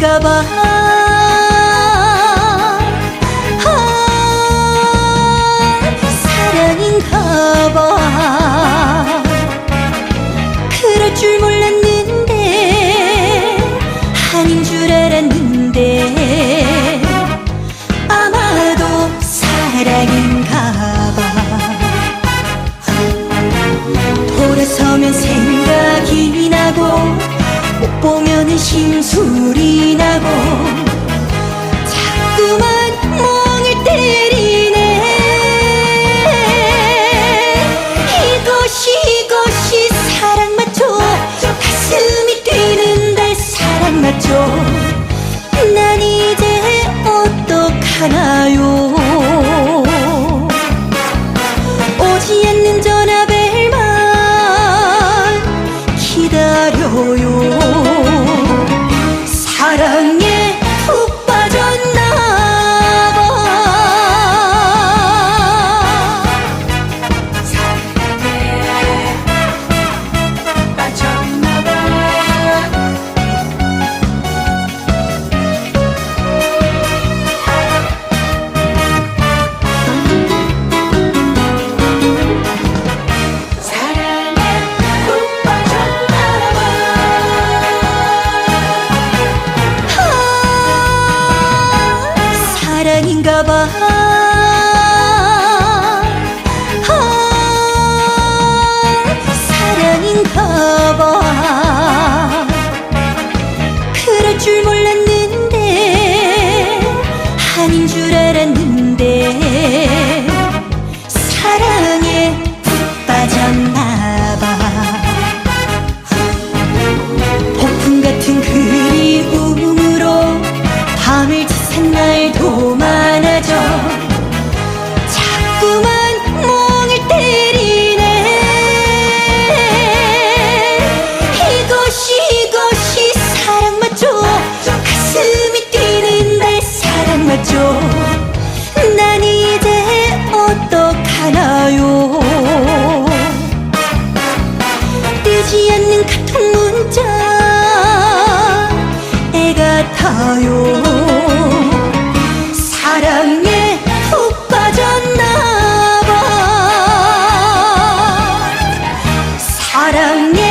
Cả 보면은 심술이 나고 자꾸만 사랑인가 봐. 아, 사랑인가 봐. 가요. 사랑에 푹 빠졌나 봐. 사랑에